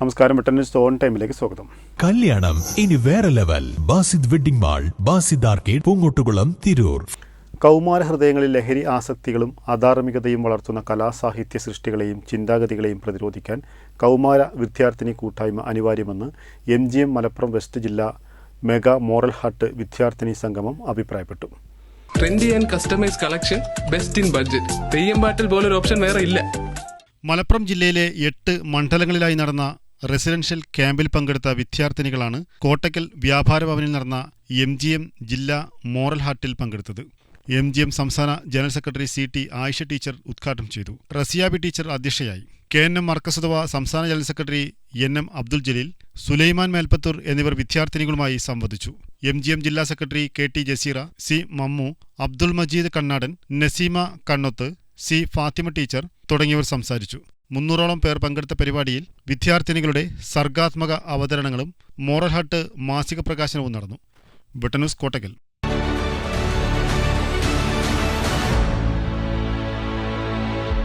നമസ്കാരം Vettan stone on ടൈമിലേക്ക് സ്വാഗതം. കല്യാണം ഇനി വേറെ level. Basid wedding mall Basid arcade Poongottukulam Tirur. കൗമാര ഹൃദയങ്ങളിൽ ലഹരി ആസക്തികളും അധാർമികതയും വളർത്തുന്ന കലാസാഹിത്യ സൃഷ്ടികളെയും ചിന്താഗതികളെയും പ്രതിരോധിക്കാൻ കൗമാര വിദ്യാർത്ഥിനി കൂട്ടായ്മ അനിവാര്യമെന്ന് M G M Malappuram west ജില്ലാ മെഗാ മോറൽ ഹട്ട് വിദ്യാർത്ഥിനി സംഗമം അഭിപ്രായപ്പെട്ടു. Trendy and customise collection best in budget Theyyam പാട്ടിൽ പോലൊരു ഓപ്ഷൻ വേറെ ഇല്ല. മലപ്പുറം ജില്ലയിലെ എട്ട് മണ്ഡലങ്ങളിലായി നടന്ന റെസിഡൻഷ്യൽ ക്യാമ്പിൽ പങ്കെടുത്ത വിദ്യാർത്ഥിനികളാണ് കോട്ടക്കൽ വ്യാപാര ഭവനിൽ നടന്ന എം ജി എം ജില്ലാ മോറൽ ഹാർട്ടിൽ പങ്കെടുത്തത്. എം ജി എം സംസ്ഥാന general secretary C T Ayisha teacher ഉദ്ഘാടനം ചെയ്തു. റസിയാബി ടീച്ചർ അധ്യക്ഷയായി. കെ എൻ എം മർക്കസുദവ സംസ്ഥാന general secretary N M Abdul Jaleel Sulaiman Melpathur എന്നിവർ വിദ്യാർത്ഥിനികളുമായി സംവദിച്ചു. എം ജി എം ജില്ലാ secretary K T Jaseera C Mammu Abdul Majeed Kannadan Naseema Kannoth C Fathima teacher തുടങ്ങിയവർ സംസാരിച്ചു. മുന്നൂറോളം പേർ പങ്കെടുത്ത പരിപാടിയിൽ വിദ്യാർത്ഥിനികളുടെ സർഗാത്മക അവതരണങ്ങളും മോറൽ ഹട്ട് മാസിക പ്രകാശനവും നടന്നു. ബ്രിട്ടനൂസ് കോട്ടക്കൽ.